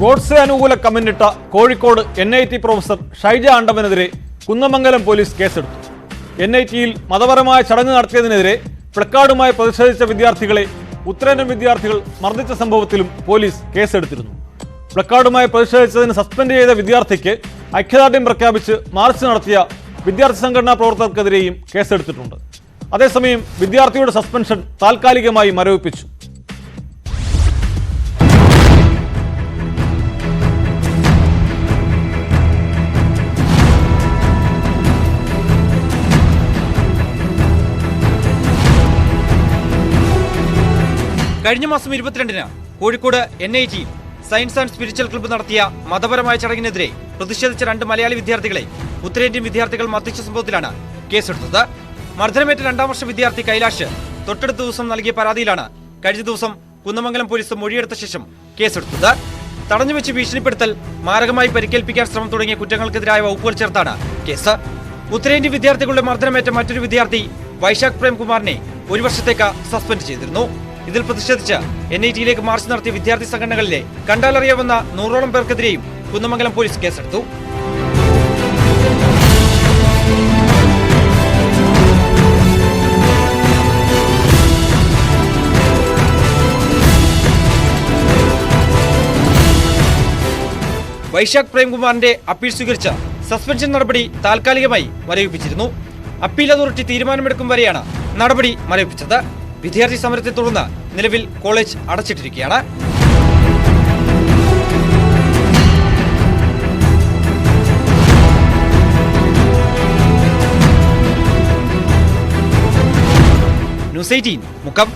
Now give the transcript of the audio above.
ഗോഡ്സെ അനുകൂല കമന്റിട്ട Kozhikode N I T professor Shaija ആണ്ടവനെതിരെ Kunnamangalam police കേസെടുത്തു. N I ടിയിൽ മതപരമായ ചടങ്ങ് നടത്തിയതിനെതിരെ പ്ലക്കാർഡുമായി പ്രതിഷേധിച്ച വിദ്യാർത്ഥികളെ ഉത്തരേന്ത്യൻ വിദ്യാർത്ഥികൾ മർദ്ദിച്ച സംഭവത്തിലും പോലീസ് കേസെടുത്തിരുന്നു. പ്ലക്കാർഡുമായി പ്രതിഷേധിച്ചതിന് സസ്പെൻഡ് ചെയ്ത വിദ്യാർത്ഥിക്ക് ഐക്യദാർഢ്യം പ്രഖ്യാപിച്ച് മാർച്ച് നടത്തിയ വിദ്യാർത്ഥി സംഘടനാ പ്രവർത്തകർക്കെതിരെയും കേസെടുത്തിട്ടുണ്ട്. അതേസമയം വിദ്യാർത്ഥിയുടെ സസ്പെൻഷൻ താൽക്കാലികമായി മരവിപ്പിച്ചു. കഴിഞ്ഞ മാസം ഇരുപത്തിരണ്ടിന് Kozhikode N I G science and spiritual club നടത്തിയ മതപരമായ ചടങ്ങിനെതിരെ പ്രതിഷേധിച്ച രണ്ട് മലയാളി വിദ്യാർത്ഥികളെ ഉത്തരേന്ത്യൻ വിദ്യാർത്ഥികൾ മർദ്ദിച്ച സംഭവത്തിലാണ് കേസെടുത്തത്. മർദ്ദനമേറ്റ രണ്ടാം വർഷ വിദ്യാർത്ഥി കൈലാഷ് തൊട്ടടുത്ത ദിവസം നൽകിയ പരാതിയിലാണ് കഴിഞ്ഞ ദിവസം കുന്നമംഗലം പോലീസ് മൊഴിയെടുത്ത ശേഷം കേസെടുത്തത്. തടഞ്ഞുവെച്ച് ഭീഷണിപ്പെടുത്തൽ മാരകമായി പരിക്കേൽപ്പിക്കാൻ ശ്രമം തുടങ്ങിയ കുറ്റങ്ങൾക്കെതിരായ വകുപ്പുകൾ ചേർത്താണ് കേസ്. ഉത്തരേന്ത്യൻ വിദ്യാർത്ഥികളുടെ മർദ്ദനമേറ്റ മറ്റൊരു വിദ്യാർത്ഥി വൈശാഖ് പ്രേംകുമാറിനെ ഒരു വർഷത്തേക്ക് സസ്പെൻഡ് ചെയ്തിരുന്നു. ഇതിൽ പ്രതിഷേധിച്ച് എൻ ഐ ടിയിലേക്ക് മാർച്ച് നടത്തിയ വിദ്യാർത്ഥി സംഘടനകളിലെ കണ്ടാലറിയാവുന്ന നൂറോളം പേർക്കെതിരെയും കുന്നമംഗലം പോലീസ് കേസെടുത്തു. വൈശാഖ് പ്രേംകുമാറിന്റെ അപ്പീൽ സ്വീകരിച്ച സസ്പെൻഷൻ നടപടി താൽക്കാലികമായി മരവിപ്പിച്ചിരുന്നു. അപ്പീൽ അതോറിറ്റി തീരുമാനമെടുക്കും വരെയാണ് നടപടി മരവിപ്പിച്ചത്. വിദ്യാർത്ഥി സമരത്തെ തുടർന്ന് നിലവിൽ കോളേജ് അടച്ചിട്ടിരിക്കുകയാണ്. News eighteen Mukkam.